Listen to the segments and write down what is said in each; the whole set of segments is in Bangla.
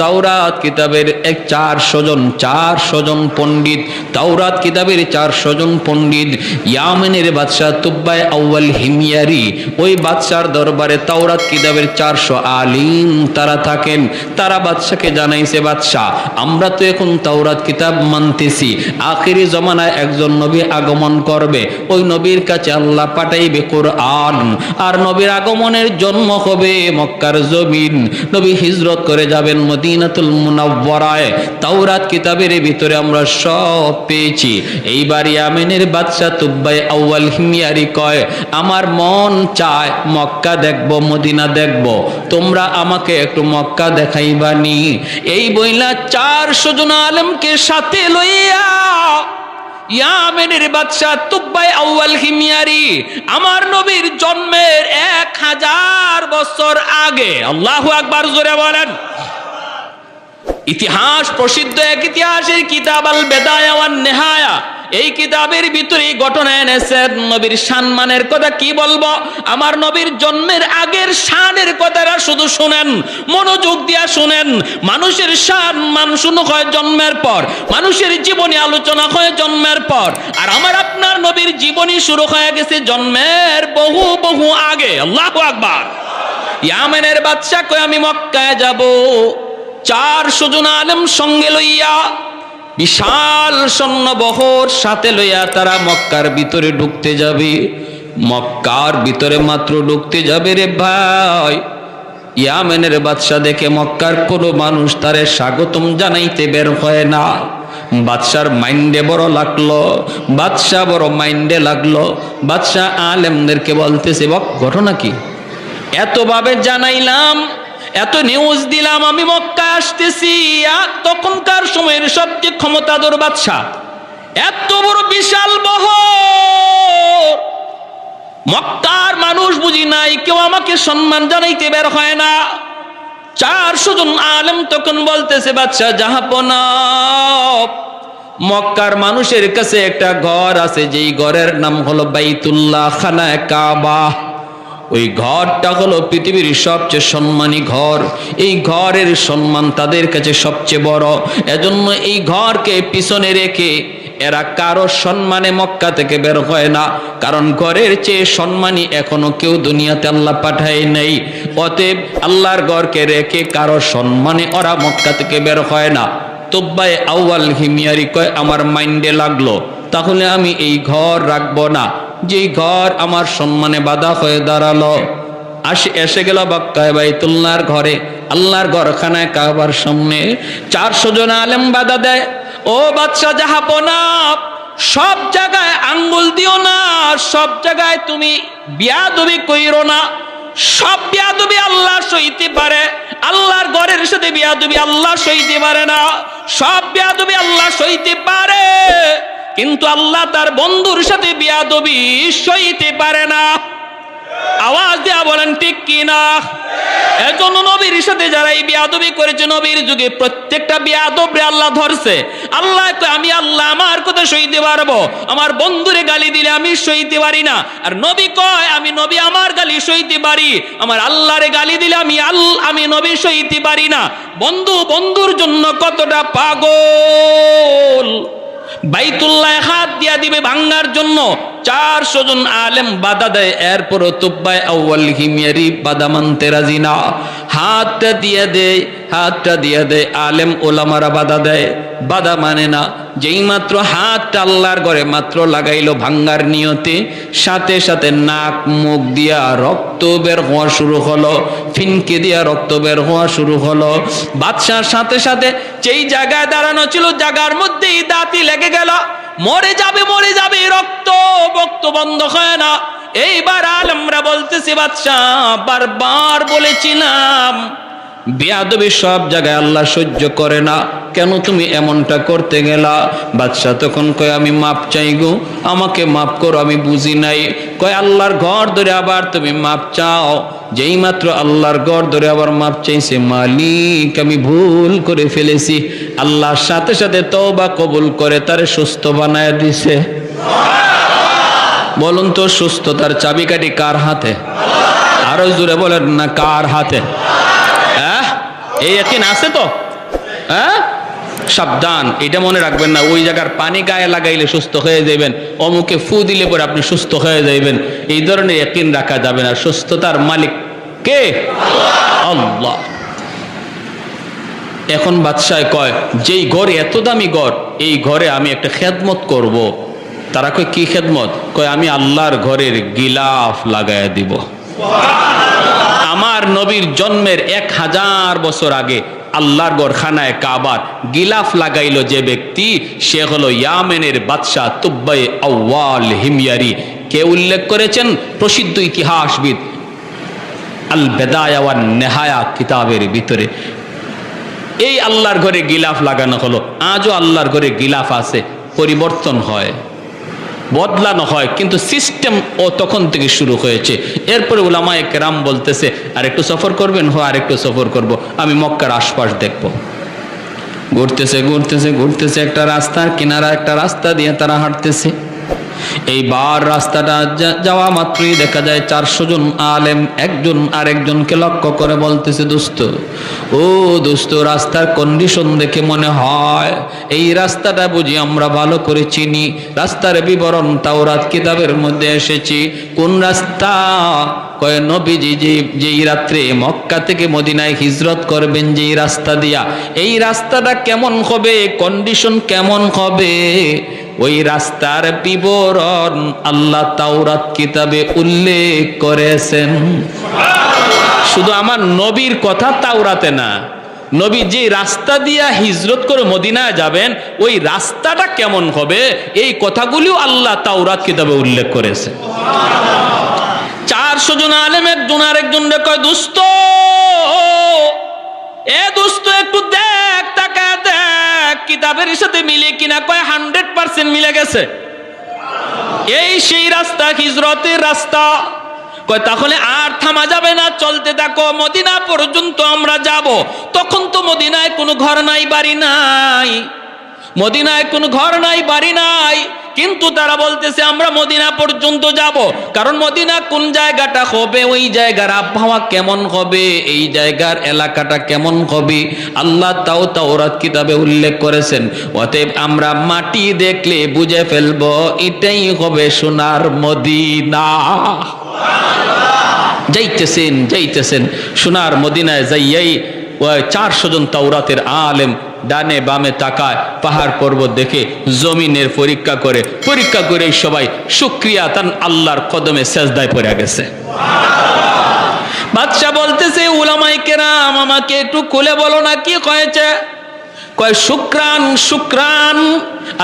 তাওরাত কিতাবের এক চারশো জন চারশো জন পণ্ডিত, তাওরাত কিতাবের চারশো জন পণ্ডিত, ইয়ামেনের বাদশাহ তুব্বাই আউ্বাল হিমিয়ারি, ওই বাদশার দরবারে তাওরাত কিতাবের চারশো আলিম তারা থাকেন। তারা বাদশাকে জানাইছে, বাদশাহ, আমরা তো এখন তাওরাত কিতাব মানতেছি। আখেরি জমানায় একজন নবী আগমন করবে। ওই নবীর কাছে আল্লাহ পাঠাইবে কোরআন। আর নবীর আগমনের জন্ম হবে মক্কার জমিন। নবী হিজরত করে যাবেন মদিনাতুল মুনাওয়ারায়, তাওরাত কিতাবের ভিতরে আমরা সব পেয়েছি। এইবার ইয়ামেনের বাদশাহ তুব্বাই আউয়াল হিমিয়ারি কয়, আমার মন চায় মক্কা দেখব, মদিনা দেখব। তোমরা আমাকে একটু মক্কা দেখাইবানি। এই বইলা চারশো জন আলমকে সাথে লইয়া ইয়ামেনের বাদশাহ তুব্বাই আউয়াল হিমিয়ারি, আমার নবীর জন্মের এক হাজার বছর আগে। আল্লাহু আকবার জোরে বলেন। ইতিহাস প্রসিদ্ধ এক ইতিহাসের কিতাব, আল বেদায়া নেহায়া। এই কিতাবের ভিতরে ঘটনা এনেছেন নবীর সম্মানের কথা। কি বলব? আমার নবীর জন্মের আগের শানের কথাটা শুধু শুনেন, মনোযোগ দিয়া শুনেন। মানুষের শান মানুষ হয় জন্মের পর, মানুষের জীবনী আলোচনা হয় জন্মের পর। আর আমার আপনার নবীর জীবনী শুরু হয়ে গেছে জন্মের বহু বহু আগে। আল্লাহ আকবার। ইয়ামেনের বাদশা কই আমি মক্কায় যাব। চারশো জন আলেম সঙ্গে লইয়া বিশাল সৈন্যবহর সাথে লইয়া তারা মক্কার ভিতরে ঢুকতে যাবে। মক্কার ভিতরে মাত্র ঢুকতে যাবে রে ভাই। ইয়ামেনের বাদশা দেখে মক্কার কোনো মানুষ তারে স্বাগতম জানাইতে বের হয় না। বাদশার মাইন্ডে বড় লাগল, বাদশা বড় মাইন্ডে লাগল। বাদশা আলেমদেরকে বলতেছে বক ঘটনা কি? এতভাবে জানাইলাম এত নিউজ দিলাম, আমি মক্কা আসতেছি তখনকার সময়ের সবচেয়ে ক্ষমতাধর বাদশাহ। এত বড় বিশাল বহ মক্কার মানুষ বুঝি নাই, কেউ আমাকে সম্মান জানাইতে বের হয় না। চারশো জন আলেম তখন বলতেছে বাচ্চা জাহাপনা মক্কার মানুষের কাছে একটা ঘর আছে, যেই ঘরের নাম হলো বাইতুল্লাহ খানা কাবা। ওই ঘরটা হলো পৃথিবীর সবচেয়ে সম্মানী ঘর। এই ঘরের সম্মান তাদের কাছে সবচেয়ে বড়। এজন্য এই ঘরকে পিছনে রেখে এরা কারও সম্মানে মক্কা থেকে বের হয় না। কারণ ঘরের চেয়ে সম্মানী এখনও কেউ দুনিয়াতে আল্লাহ পাঠায় নেই। অতএব আল্লাহর ঘরকে রেখে কারও সম্মানে ওরা মক্কা থেকে বের হয় না। তোব্বাই আউয়াল হিমিয়ারি কয়, আমার মাইন্ডে লাগল। তাহলে আমি এই ঘর রাখব না। যেই ঘর আমার সম্মানে বাধা হয়ে দাঁড়াল। আসে এসে গেল বক্কায় বাইতুল্লাহর ঘরে। আল্লাহর ঘরখানায় কাবার সামনে চারশো জন আলেম বাধা দেয়। ও বাদশাহ জাহাপনা সব জায়গায় আঙ্গুল দিও না, সব জায়গায় তুমি বিয়াদবি কইরো না। সব বিয়াদবি আল্লাহ সইতে পারে। আল্লাহর ঘরের সাথে বিয়াদবি আল্লাহ সইতে পারে না। সব বিয়াদবি আল্লাহ সইতে পারে। কিন্তু আল্লাহ তার বন্ধুর সাথে বিয়াদবি সইতে পারে না। আওয়াজ দেয়া বলেন, ঠিক কিনা? এজন্য নবীর সাথে যারা এই বিয়াদবি করেছে, নবীর যুগে প্রত্যেকটা বিয়াদবরে আল্লাহ ধরছে। আল্লাহ আমি আল্লাহ, আমার কথা সইতে পারব। আমার বন্ধুরে গালি দিলে আমি সইতে পারি না। আর নবী কয়, আমি নবী, আমার গালি সইতে পারি। আমার আল্লাহরে গালি দিলে আমি আল, আমি নবী সইতে পারি না। বন্ধু, বন্ধুর জন্য কতটা পাগল। বাইতুল্লাহ হাত দিয়া দিবে ভাঙ্গার জন্য। চারশো জন আলেম বাধা দেয়। এরপরও তুব্বায় আউ্বাল হিমিয়ারি মানতে রাজি না হাতটা দিয়ে দেয়, হাতটা দিয়ে দেয়, আলেম ওলামারা বাধা দেয়। বাধা মানে না, যেই মাত্র হাতটা আল্লাহর ঘরে মাত্র লাগাইলো ভাঙ্গার নিয়তে, সাথে সাথে নাক, মুখ দিয়া রক্ত বের হওয়া শুরু হলো, ফিনকে দিয়া রক্ত বের হওয়া শুরু হলো। বাদশার সাথে সাথে যেই জায়গায় দাঁড়ানো ছিল, জায়গার মধ্যেই দাঁতি লেগে গেল। মরে যাবে মরে যাবে, রক্ত বক্ত বন্ধ হয় না। এইবার আলমরা বলতেছি, বাদশাহ, বারবার বলেছিলাম, বেয়াদবি সব জায়গায় আল্লাহ সহ্য করে না। কেন তুমি এমনটা করতে গেলা? বাদশাহ তখন কয়, আমি মাপ চাই গো, আমাকে মাপ করো, আমি বুঝি নাই। কয়, আল্লাহর ঘর ধরে আবার তুমি মাপ চাও। যেই মাত্র আল্লাহর ঘর ধরে আবার মাপ চাইছে, মালিক, আমি ভুল করে ফেলেছি। আল্লাহর সাথে সাথে তওবা কবুল করে তারে সুস্থ বানায় দিছে। বলুন তো, সুস্থতার চাবিকাঠি কার হাতে? আরও জুড়ে বলেন না, কার হাতে? হ্যাঁ? এই একদিন আছে তো? হ্যাঁ? সাবধান, এটা মনে রাখবেন না, ওই জায়গার পানি গায়ে লাগাইলে সুস্থ হয়ে যাবেন অমুকে ফু দিলে পরে আপনি সুস্থ হয়ে যাইবেন। এই ধরনের একিন রাখা যাবে না, সুস্থতার মালিক কে? আল্লাহ। এখন বাদশাহ কয়, যেই ঘর এত দামি ঘর, এই ঘরে আমি একটা খেদমত করব। তারা কয়, কি খেদমত? কয়, আমি আল্লাহর ঘরের গিলাফ লাগায় দিব। আমার নবীর জন্মের এক হাজার বছর আগে আল্লাহর গড়খানায় কাবার গিলাফ লাগাইল যে ব্যক্তি, সে হলো ইয়ামেনের বাদশাহ তুব্বাই আউয়াল হিমিয়ারি। কে উল্লেখ করেছেন? প্রসিদ্ধ ইতিহাসবিদ আল বেদায়া ওয়ান নেহায়া কিতাবের ভিতরে। এই আল্লাহর ঘরে গিলাফ লাগানো হলো। আজও আল্লাহর ঘরে গিলাফ আছে, পরিবর্তন হয়। বদলানো হয় কিন্তু সিস্টেম ও তখন থেকে শুরু হয়েছে। এরপরে ওলামায় কেরাম বলতেছে আর একটু সফর করবেন? হো আর একটু সফর করব। আমি মক্কার আশপাশ দেখব। ঘুরতেছে ঘুরতেছে ঘুরতেছে একটা রাস্তা, কিনারা একটা রাস্তা দিয়ে তারা হাঁটতেছে। এইবার রাস্তাটা যা- যাওয়া মাত্রই দেখা যায় চারশো জন আলেম একজন আরেকজনকে লক্ষ্য করে বলতেছে, দোস্ত, ও দোস্ত, রাস্তার কন্ডিশন দেখে মনে হয় এই রাস্তাটা বুঝি আমরা ভালো করে চিনি। রাস্তার বিবরণ তাও রাত কিতাবের মধ্যে এসেছি। কোন রাস্তা কয়, নবীজি যে, যেই রাত্রে মক্কা থেকে মদিনায় হিজরত করবেন, যেই রাস্তা দিয়া, এই রাস্তাটা কেমন হবে কন্ডিশন কেমন হবে? ওই রাস্তার বিবরণ আল্লাহ তাওরাত কিতাবে উল্লেখ করেছেন। শুধু আমার নবীর কথা তাওরাতে না, নবী যে রাস্তা দিয়া হিজরত করে মদিনায় যাবেন, ওই রাস্তাটা কেমন হবে, এই কথাগুলিও আল্লাহ তাওরাত কিতাবে উল্লেখ করেছে চারশো জন আলেম একজন আরেকজন রে কয় দুস্থ এ দুস্ত একটু দেখ, টাকা দেখ, কিতাবের সাথে মিলে কিনা কয় হান্ড্রেড পার্সেন্ট মিলে গেছে। এই সেই রাস্তা, হিজরতের রাস্তা। কয়, তাহলে আর থামা যাবে না, চলতে থাকো, মদিনা পর্যন্ত আমরা যাব। তখন তো মদিনায় কোনো ঘর নাই, বাড়ি নাই। মদিনায় কোনো ঘর নাই, বাড়ি নাই। কিন্তু তারা বলতেছে, আমরা মদিনা পর্যন্ত যাব। কারণ মদিনা কোন জায়গাটা হবে, ওই জায়গার আবহাওয়া কেমন হবে, এই জায়গার এলাকাটা কেমন হবে? আল্লাহ তাও তাওরাত কিতাবে উল্লেখ করেছেন, অতএব আমরা মাটি দেখলে বুঝে ফেলব, এটাই হবে সোনার মদিনা। যাইতেছেন যাইতেছেন, সোনার মদিনায় যাইয়াই চারশো জন তাওরাতের আলেম ডানে বামে তাকায়, পাহাড় পর্বত দেখে জমিনের পরীক্ষা করে পরীক্ষা করে সবাই শুক্রিয়া তান আল্লাহর কদমে সেজদায় পড়ে গেছে। বাদশাহ বলতেছে উলামাই কেরাম, আমাকে একটু খুলে বলো না কি হয়েছে কয়, শুক্রান শুক্রান,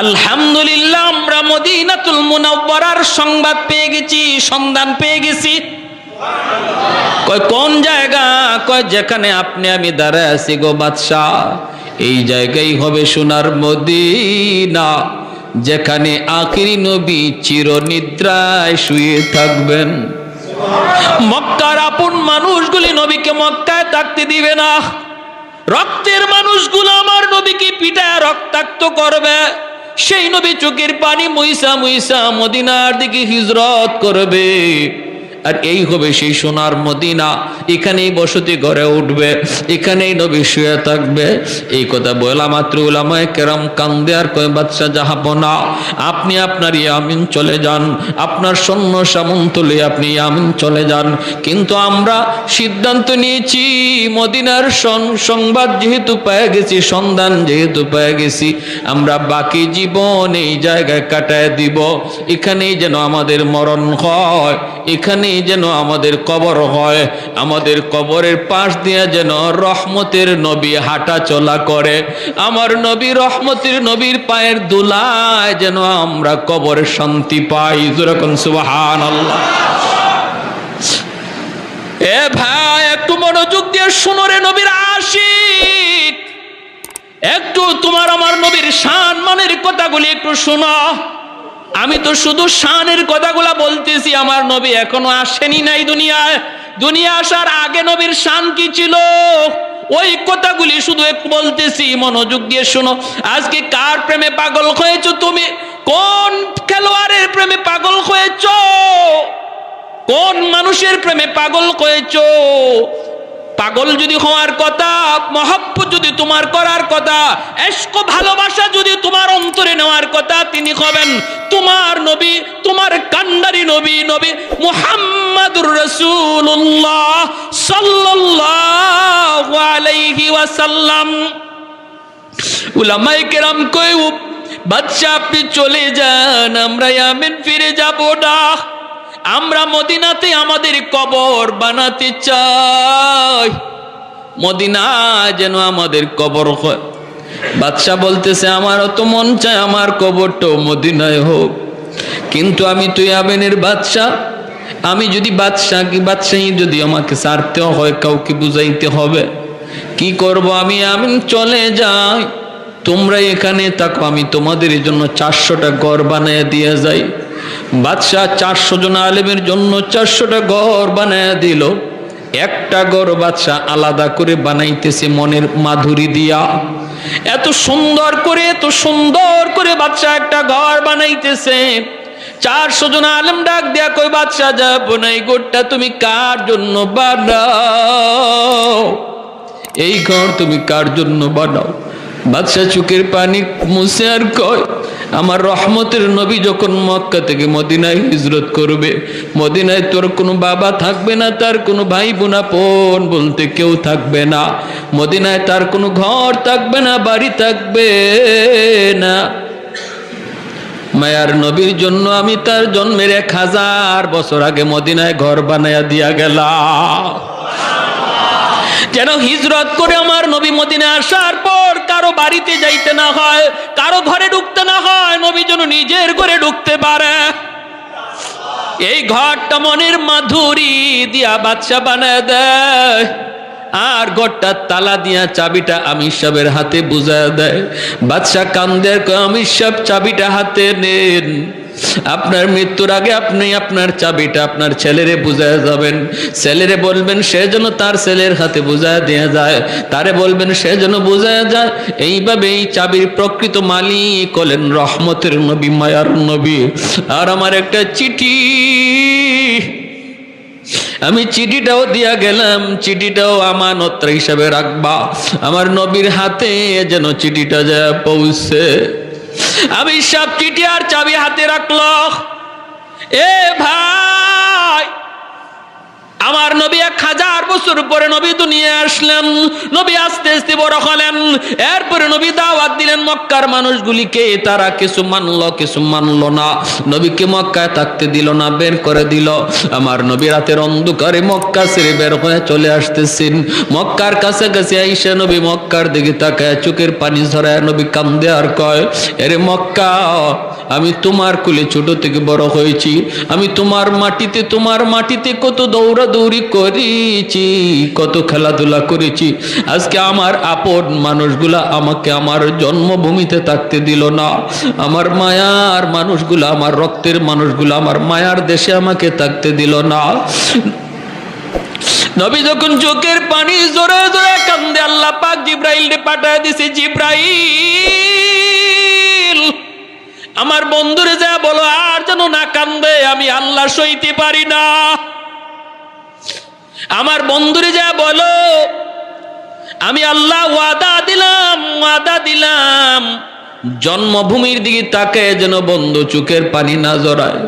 আলহামদুলিল্লাহ আমরা মদিনাতুল মুনাওয়ারার সংবাদ পেয়ে গেছি, সন্ধান পেয়ে গেছি। কয়, কোন জায়গা কয় যেখানে আপনি আমি দাঁড়ায় আছি গো বাদশাহ। এই জায়গায় হবে সোনার মদিনা। যেখানে আখিরি নবী চিরনিদ্রায় শুয়ে থাকবেন। মক্কার আপন মানুষগুলি নবীকে মক্কায় থাকতে দিবে না। রক্তের মানুষগুলো আমার নবীকে পিটায় রক্তাক্ত করবে। সেই নবী চোখের পানি মুইসা মুইসা মদিনার দিকে হিজরত করবে। আর এই হবে সেই সোনার মদিনা। এখানেই বসতি গড়ে উঠবে, এখানেই নবী শুয়ে থাকবে। এই কথা বলা মাত্র ওলামায় কেরাম কান্দে আর কয় বাচ্চা যাহাবনা আপনি আপনার ইয়ামিন চলে যান। আপনার সৈন্য সামন্তলে আপনি ইয়ামিন চলে যান। কিন্তু আমরা সিদ্ধান্ত নিয়েছি, মদিনার সংবাদ যেহেতু পেয়ে গেছি, সন্ধান যেহেতু পেয়ে গেছি, আমরা বাকি জীবন এই জায়গায় কাটায় দিব। এখানেই যেন আমাদের মরণ হয়। এখানেই যেন আমাদের কবর হয়, আমাদের কবরের পাশ দিয়ে যেন রহমতের নবী হাঁটা চলা করে। আমার নবী রহমতের নবীর পায়ের দুলায় যেন আমরা কবরে শান্তি পাই। যেরকম সুবাহান আল্লাহ এ ভাই, একটু মনোযোগ দিয়ে শুনো রে নবীর আশিক। একটু তোমার আমার নবীর শান মানের কথাগুলি একটু শোনো। আমি তো শুধু শানের কথাগুলা বলতেছি, আমার নবী এখনও আসেনি নাই দুনিয়ায়। দুনিয়া আসার আগে নবীর শান কি ছিল? ওই কথাগুলি শুধু বলতেছি, মনোযোগ দিয়ে শোনো। আজকে কার প্রেমে পাগল হয়েছো তুমি? কোন খেলোয়াড়ের প্রেমে পাগল হয়েছো? কোন মানুষের প্রেমে পাগল হয়েছো? পাগল যদি হওয়ার কথা, মহব্বত যদি তোমার করার কথা এস্ক ভালোবাসা যদি তোমার অন্তরে নেওয়ার কথা, তিনি হবেন তোমার নবী, তোমার কান্ডারি নবী নবী মুহাম্মাদুর রাসূলুল্লাহ সাল্লাল্লাহু আলাইহি ওয়াসাল্লাম। উলামায়ে কেরাম কই বাচ্চা আপনি চলে যান, আমরা ইয়ামেন ফিরে যাব না। আমরা মদিনাতে আমাদের কবর বানাতে চাই। মদিনা যেন আমাদের কবর হয়। বাদশাহ বলতেছে, আমারও তো মন চায় আমার কবরটাও মদিনায় হোক। কিন্তু আমি তুই ইয়াবেনের বাদশা আমি যদি বাদশাহ কি বাদশাহী যদি আমাকে সারতেও হয়, কাউকে বুঝাইতে হবে। কি করব আমি? আমি চলে যাই। তোমরা এখানে থাকো, আমি তোমাদের জন্য চারশোটা ঘর বানিয়ে দিয়ে যাই। বাদশাহ চারশো জন আলেমের জন্য চারশোটা ঘর বানায় দিল। একটা ঘর বাদশাহ আলাদা করে বানাইতেছে মনের মাধুরী দিয়া। এত সুন্দর করে, এত সুন্দর করে বাদশাহ একটা ঘর বানাইতেছে। চারশো জন আলেম ডাক দেয়া কই বাদশাহ, যাব না, এই গোটটা তুমি কার জন্য বানাও? এই ঘর তুমি কার জন্য বানাও? বাদশাহ চুকের পানি মুছে আর কয়, আমার রহমতের নবী যখন মক্কা থেকে মদিনায় হিজরত করবে, মদিনায় তোর কোনো বাবা থাকবে না, তার কোনো ভাই বোনা বোন বলতে কেউ থাকবে না। মদিনায় তার কোনো ঘর থাকবে না, বাড়ি থাকবে না। মায়ার নবীর জন্য আমি তার জন্মের এক হাজার বছর আগে মদিনায় ঘর বানাইয়া দিয়া গেলাম। যেন হিজরত করে আমার নবী মদিনে আসার পর কারও বাড়িতে যাইতে না হয়, কারও ঘরে ঢুকতে না হয়, নবী যেন নিজের ঘরে ঢুকতে পারে। এই ঘরটা মনের মাধুরী দিয়া বাদশা বানায় দেয়। আর ঘরটা তালা দিয়া চাবিটা আমির সাহেবের হাতে বুঝায় দেয়। বাদশা কান্দের আমির সাহেব, চাবিটা হাতে নেন। আপনার মৃত্যুর আগে আপনি আপনার চাবিটা আপনার ছেলেরে বুঝায় যাবেন। ছেলেরে বলবেন, সে যেন তার ছেলের হাতে বুঝায় দেওয়া যায়। তারে বলবেন, সে যেন বুঝায় যায়। এইভাবে এই চাবির প্রকৃত মালিক হলেন রহমতের নবী, মায়ার নবী। আর আমার একটা চিঠি। আমি চিঠিটাও দিয়া গেলাম, চিঠিটাও আমানত হিসাবে রাখবা। আমার নবীর হাতে যেন চিঠিটা যা পৌঁছে। আমি সব চিঠি আর চাবি হাতে রাখল। এ ভাই আমার নবী এক হাজার বছর পরে নবী দুনিয়া আসলেন। নবী আস্তে আস্তে বড় হলেন। এরপরে নবী দাওয়াত দিলেন মক্কার মানুষগুলিকে। তারা কিছু মানলো কিছু মানলো না। নবীকে মক্কায় থাকতে দিল না, বের করে দিল। আমার নবী রাতের অন্ধকারে মক্কা ছেড়ে বের হয়ে চলে আসতেছেন। মক্কার কাছে কাছাকাছি আইসা নবী মক্কার দিকে তাকায়, চোখের পানি ঝরায় নবী কান্দে আর কয়, এরে মক্কা আমি তোমার কুলে ছোট থেকে বড় হয়েছি। আমি তোমার মাটিতে তোমার মাটিতে কত দৌড়াদৌড়ি করেছি, কত খেলাধুলা করেছি। আজকে আমার আপন মানুষগুলা আমাকে আমার জন্মভূমিতে থাকতে দিল না। আমার মায়ার মানুষগুলা, আমার রক্তের মানুষগুলা, আমার মায়ার দেশে আমাকে থাকতে দিল না। নবী যখন চোখের পানি জোরে জোরে কান্দে, আল্লাহ পাক জিব্রাইল পাঠায় দিছে, জিব্রাইল! আমার বন্ধুরে যা বলো, আর যেন না কান্দে, আমি আল্লাহ সইতে পারি না। আমার বন্ধুরে যা বলো, আমি আল্লাহ ওয়াদা দিলাম ওয়াদা দিলাম। জন্মভূমির দিকে তাকে যেন বন্ধু চোখের পানি না জড়ায়।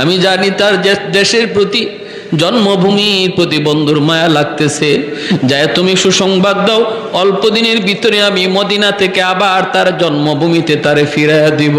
আমি জানি তার দেশের প্রতি, জন্মভূমির প্রতি বন্ধুর মায়া লাগতেছে। যায় তুমি সুসংবাদ দাও, অল্প দিনের ভিতরে আমি মদিনা থেকে আবার তার জন্মভূমিতে তারে ফিরাইয়া দিব।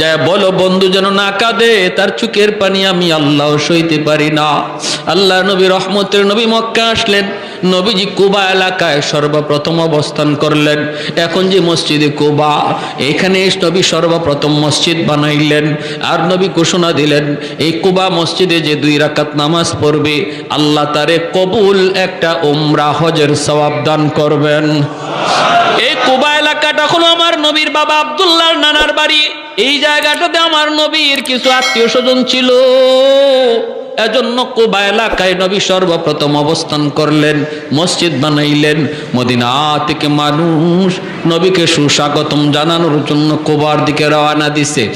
যা বলো, বন্ধু যেন না কাঁদে, তার চোখের পানি আমি আল্লাহ সইতে পারি না। আল্লাহ নবী রহমতের নবী মক্কা আসলেন, নবীজি কুবা এলাকায় সর্বপ্রথম অবস্থান করলেন। এখন যে মসজিদে কুবা, এখানে নবী সর্বপ্রথম মসজিদ বানাইলেন আর নবী ঘোষণা দিলেন, এই কুবা মসজিদে যে দুই রাকাত নামাজ পড়বে, আল্লাহ তারে কবুল একটা উমরা হজের সওয়াব দান করবেন। এই কুবা এলাকাটা হলো আমার নবীর বাবা আব্দুল্লাহর নানার বাড়ি। এই জায়গাটাতে আমার নবীর কিছু আত্মীয় স্বজন ছিল। এজন্য কোবা এলাকায় নবী সর্বপ্রথম অবস্থান করলেন, মসজিদ বানাইলেন, মদিনা থেকে মানুষ নবীকে সুস্বাগতম জানানোর জন্য কোবার দিকে রওনা দিছে।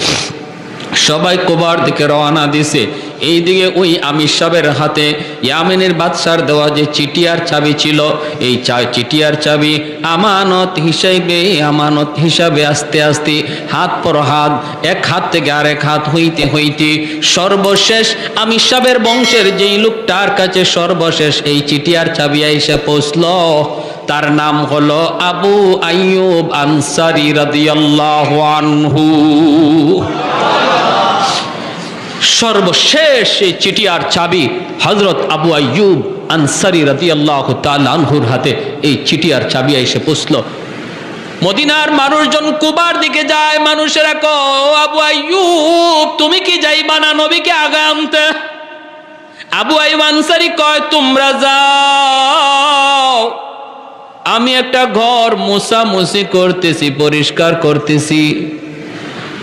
সবাই কোবার দিকে রওনা দিছে। এইদিকে ওই আমির সাহেবের হাতে ইয়ামেনের বাদশার দেওয়া যে চিটিয়ার চাবি ছিল, এই চা চিটিয়ার চাবি আমানত হিসাবে আমানত হিসাবে আস্তে আস্তে, হাত পর হাত, এক হাত থেকে আরেক হাত হইতে হইতে সর্বশেষ আমির সাহেবের বংশের যেই লোকটার কাছে সর্বশেষ এই চিটিয়ার চাবি এসে পৌঁছল, তার নাম হলো আবু আইয়ুব আনসারি রাদিয়াল্লাহু আনহু। সর্বশেষ এই চিটিয়ার চাবি হজরত আবু আয়ুব আনসারি রাদিয়াল্লাহু তাআলা আনহুর হাতে। এই চিটিয়ার চাবি এসে পৌঁছল মদিনার মানুষজন কুবার দিকে যায়, মানুষেরা কো আবু আইয়ুব, তুমি কি যাইবা না নবীকে আগে আনতে? আবু আইয়ুব আনসারি কয়, তোমরা যাও। আমি একটা ঘর মুসামুসি করতেছি, পরিষ্কার করতেছি।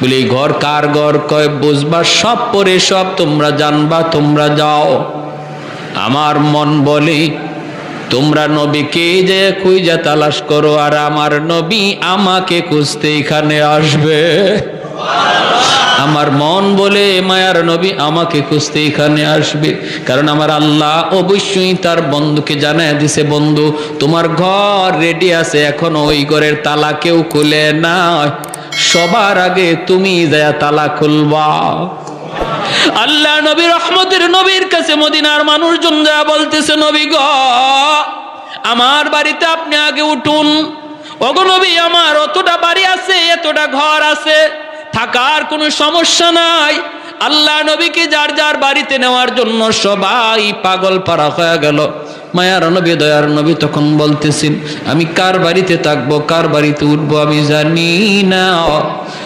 বলি, ঘর কার ঘর কয় বুঝবা, সব পরে সব তোমরা জানবা, তোমরা যাও। আমার মন বলে, তোমরা নবীকে যে খুঁজে তালাশ করো, আর আমার নবী আমাকে খুঁজতে এখানে আসবে। আমার মন বলে, মায়ার নবী আমাকে খুঁজতে এখানে আসবে। কারণ আমার আল্লাহ অবশ্যই তার বন্ধুকে জানায় দিছে, বন্ধু, তোমার ঘর রেডি আছে, এখন ওই ঘরের তালা কেউ খুলে না সবার আগে তুমি যায় তালা খুলবা। আল্লাহ নবী রহমতের নবীর কাছে মদিনার মানুষজন যা বলতেছে, নবী গ, আমার বাড়িতে আপনি আগে উঠুন। অগনবী আমার অতটা বাড়ি আছে, এতটা ঘর আছে, থাকার কোনো সমস্যা নাই। আল্লাহ নবীকে যার যার বাড়িতে নেওয়ার জন্য সবাই পাগল পারা হয়ে গেল। মায়ার নবী, দয়ার নবী তখন বলতেছেন, আমি কার বাড়িতে থাকব, কার বাড়িতে উঠবো আমি জানি না।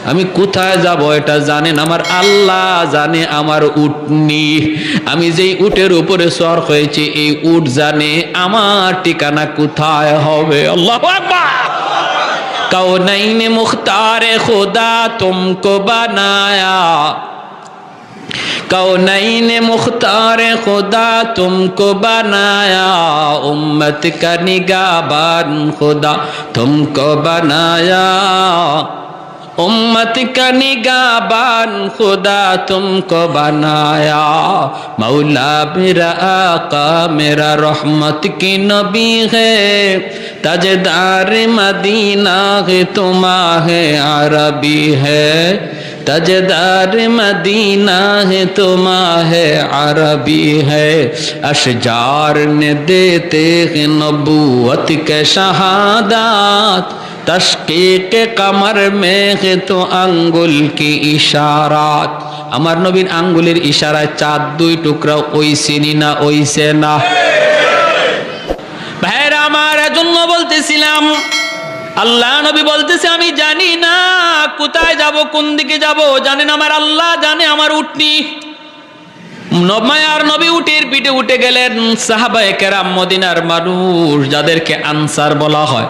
আমি কোথায় যাব এটা জানেন আমার আল্লাহ, জানে আমার উটনি। আমি যেই উটের উপরে সর হয়েছে, এই উট জানে আমার ঠিকানা কোথায় হবে। আল্লাহ کونین مختار خدا تم کو بنایا امت کا نگابان خدا تم کو بنایا۔ امت کا نگاہ بان خدا تم کو بنایا۔ مولا میرا آقا، میرا رحمت کی نبی ہے۔ تجدار مدینہ ہے تمہ عربی ہے۔ تجدار مدینہ ہے تمہ آہے عربی ہے۔ اشجار نے دیتے ہیں نبوت کے شہادات۔ তস্কিক কামার মেঘে তো আঙ্গুল কি ইশারাত। আমার নবীন আঙ্গুলের ইশারায় চার দুই টুকরা, ওই সিনি না, ওই না ভাইরা, আমার এজন্য বলতেছিলাম, আল্লাহ নবী বলতেছে, আমি জানি না কোথায় যাব, কোন দিকে যাব। জানেন আমার আল্লাহ, জানে আমার উঠনি নবমায়ার নবী উটির পিঠে উঠে গেলেন, সাহাবায়ে কেরাম মদিনার মানুষ, যাদেরকে আনসার বলা হয়।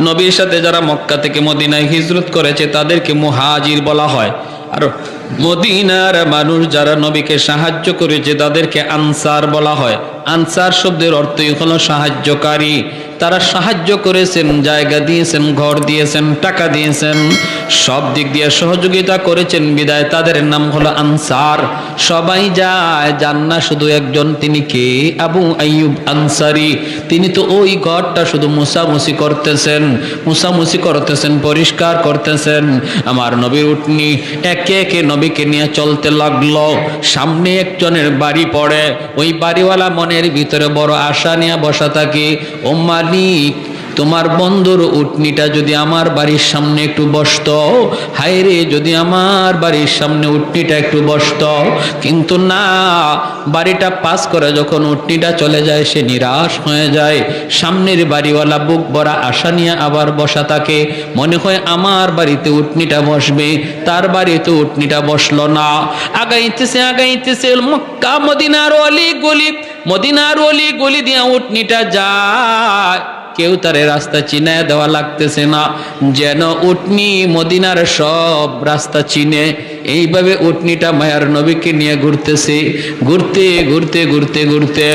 নবীর সাথে যারা মক্কা থেকে মদিনায় হিজরত করেছে তাদেরকে মুহাজির বলা হয়। আর মদিনার মানুষ যারা নবীকে সাহায্য করেছে, তাদেরকে আনসার বলা হয়। আনসার শব্দের অর্থই হলো সাহায্যকারী। তারা সাহায্য করেছেন, জায়গা দিয়েছেন, ঘর দিয়েছেন, টাকা দিয়েছেন, সব দিক দিয়ে সহযোগিতা করেছেন, বিদায় তাদের নাম হলো আনসার। সবাই যায়, যান না শুধু একজন, তিনি কে? আবু আইয়ুব আনসারি। তিনি তো ওই ঘরটা শুধু মুসামুসি করতেছেন মুসামুসি করতেছেন, পরিষ্কার করতেছেন। আমার নবীর উটনি, একে একে নবীকে নিয়ে চলতে লাগল। সামনে একজনের বাড়ি পড়ে। ওই বাড়িওয়ালা মনের ভিতরে বড় আশা নিয়ে বসা থাকে ও মালিক তোমার বন্ধুর উটনিটা যদি আমার বাড়ির সামনে একটু বসত, হায়রে যদি আমার বাড়ির সামনে উটনিটা একটু বসত, কিন্তু না, বাড়িটা পাস করে যখন উটনিটা চলে যায়, সে নিরাশ হয়ে যায়। সামনের বাড়িওয়ালা বুক ভরা আশা নিয়ে আবার বসা থাকে মনে হয় আমার বাড়িতে উটনিটা বসবে, তার বাড়িতে উটনিটা বসল না। আগাইতেছে আগাইতেছে মক্কা, মদিনার অলি গলি, মদিনার অলি গলি দিয়ে উটনিটা যায়। কেউ তারে রাস্তা চিনে দেওয়া লাগতেছে না। যেন উটনি মদিনার সব রাস্তা চিনে। এইভাবে উটনিটা মায়ার নবীকে নিয়ে ঘুরতেছে। ঘুরতে ঘুরতে ঘুরতে ঘুরতে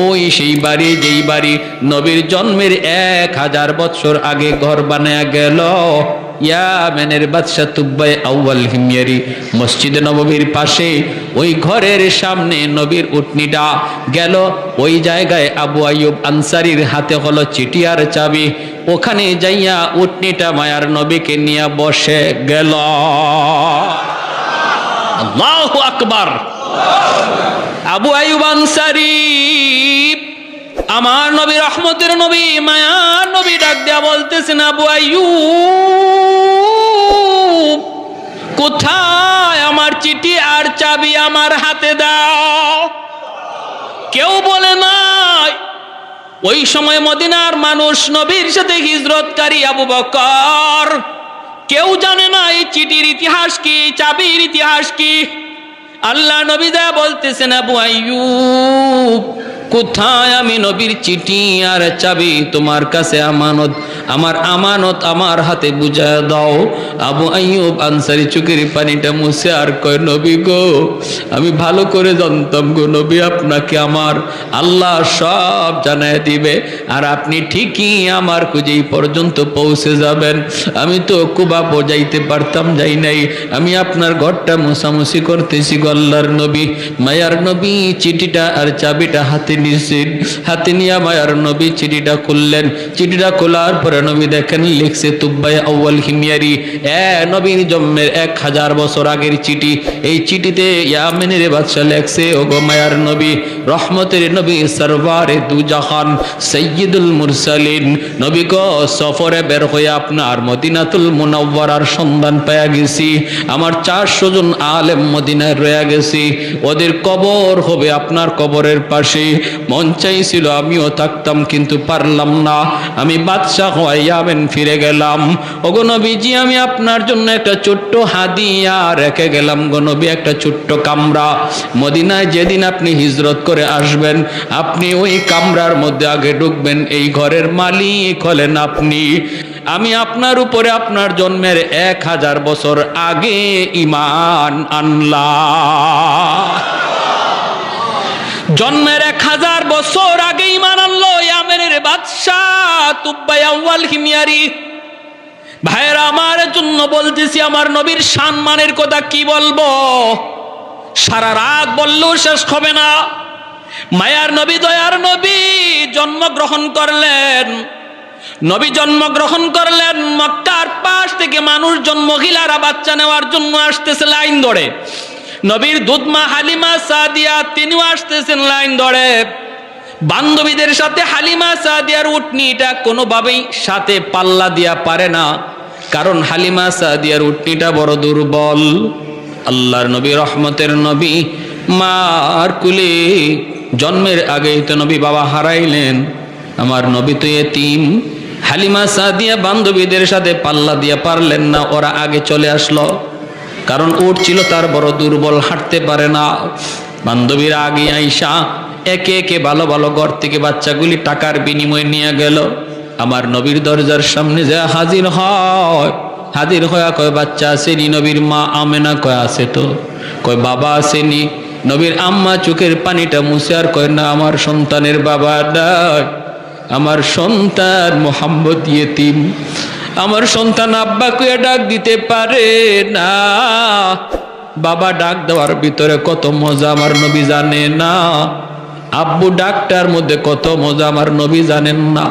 ওই সেই বাড়ি, যেই বাড়ি নবীর জন্মের এক হাজার বছর আগে ঘর বানায় গেল। ইয়ামেনের বাদশা তুব্বাই আউয়াল হিমিয়ারি। মসজিদে নববীর পাশে, ওই ঘরের সামনে নবীর উটনিটা গেল। ওই জায়গায় আবু আইয়ুব আনসারির হাতে হলো চিঠি আর চাবি। ওখানে যাইয়া উটনিটা মায়ার নবীকে নিয়ে বসে গেল। আল্লাহু আকবার। আবু আইয়ুব আনসারি আমার নবী রহমতের নবী, মায়ার নবী ডাক দেয়া বলতেছেন আবু আইয়ুব, কোথায় আমার চিঠি আর চাবি আমার হাতে দাও? কেউ বলে নাই। ওই সময় মদিনার মানুষ নবীর সাথে হিজরতকারী আবু বকর। কেউ জানে না এই চিঠির ইতিহাস কি, চাবির ইতিহাস কি। আল্লাহ নবী দা বলতেছেন, আবু আইয়ুব কোথায় আমি নবীর চিঠি আর চাবি? তোমার কাছে আমানত, আমার আমানত আমার হাতে বুঝা দাও। আবু আইয়ুব আনসারি চুকের পানিটা মুছে আর কয়, নবী গো, আমি ভালো করে জানতাম গো, নবী আপনাকে আমার আল্লাহ সব জানায় দিবে আর আপনি ঠিকই আমার খুঁজেই পর্যন্ত পৌঁছে যাবেন। আমি তো কুবা বোঝাইতে পারতাম, যাই নাই। আমি আপনার ঘরটা মোছামুছি করতেছি গল্লার নবী। মায়ার নবী চিঠিটা আর চাবিটা হাতে নিয়েছেন হাতে নিয়ে নবী চিঠিটা খুললেন। চিঠিটা খোলার পরে নবী দেখেন, লিখছে তুব্বাই আউ্বাল হিমিয়ারি। এ জন্মের এক হাজার বছর আগের চিঠি। এই চিঠিতে ইয়ামেনের বাদশা লেখছে ও গো মায়ার নবী, রহমতের নবী সরবারে সৈয়দুল মুরসালিন। নবী সফরে বের হয়ে আপনার মদিনাতুল মুনাওয়ারার সন্ধান পেয়ে গেছি। আমার চারশো জন আলেম মদিনায় রয়ে গেছি। ওদের কবর হবে আপনার কবরের পাশে। মন চাইছিল আমিও থাকতাম, কিন্তু পারলাম না। আমি বাদশাহ হইয়াবেন ফিরে গেলাম। ওগো নবীজি, আমি আপনার জন্য একটা ছোট্ট হাদিয়া রেখে গেলাম গো একটা ছোট্ট কামরা। মদিনায় যেদিন আপনি হিজরত করে আসবেন, আপনি ওই কামরার মধ্যে আগে ঢুকবেন, এই ঘরের মালিক হলেন আপনি। আমি আপনার উপরে আপনার জন্মের এক হাজার বছর আগে ইমান আনলা জন্মের এক হাজার বছর আগে ইমান আনলো ইয়ামেনের বাদশাহ তুব্বাই আউয়াল হিমিয়ারি। ভাইয়েরা, আমার জন্য বলতেছি, আমার নবীর সম্মানের কথা কি বলব? সারা রাত বললেও শেষ হবে না। মায়ার নবী, দয়ার নবী জন্মগ্রহণ করলেন। নবী জন্মগ্রহণ করলেন, মক্কার পাশ থেকে মানুষজন, মহিলারা বাচ্চা নেওয়ার জন্য আসতেছে লাইন ধরে। নবীর দুধমা, হালিমা, সাদিয়া তিনিও আসতেছেন লাইন ধরে। বান্ধবীদের সাথে হালিমা, সাদিয়ার উটনিটা কোনোভাবেই সাথে পাল্লা দিয়া পারে না। কারণ হালিমা, সাদিয়ার উটনিটা বড় দুর্বল। আল্লাহর নবী, রহমতের নবী, মার কুলে জন্মের আগেই তো নবী বাবা হারাইলেন। আমার নবী তো এতিম। হালিমা, সাদিয়া বান্ধবীদের সাথে পাল্লা দিয়া পারলেন না, ওরা আগে চলে আসলো। কারণ উট ছিল তার বড় দুর্বল, হাঁটতে পারে না। বান্ধবীরা আগে আইসা একে একে ভালো ভালো ঘর থেকে বাচ্চাগুলি টাকার বিনিময়ে নিয়ে গেল। আমার নবীর দরজার সামনে যা হাজির হয়, হাজির হয়ে কয়, বাচ্চা আসেনি নবীর মা, আমেনা কয় আছে তো। কয়, বাবা আসেনি। নবীর আম্মা চোখের পানিটা মুছে আর কয়, না, আমার সন্তানের বাবা ডাক আমার সন্তান মোহাম্মদ ইয়েতিম। আমার সন্তান আব্বা কুয়া ডাক দিতে পারে না। বাবা ডাক দেওয়ার ভিতরে কত মজা আমার নবী জানে না। আব্বু ডাকটার মধ্যে কত মজা আমার নবী জানেন না।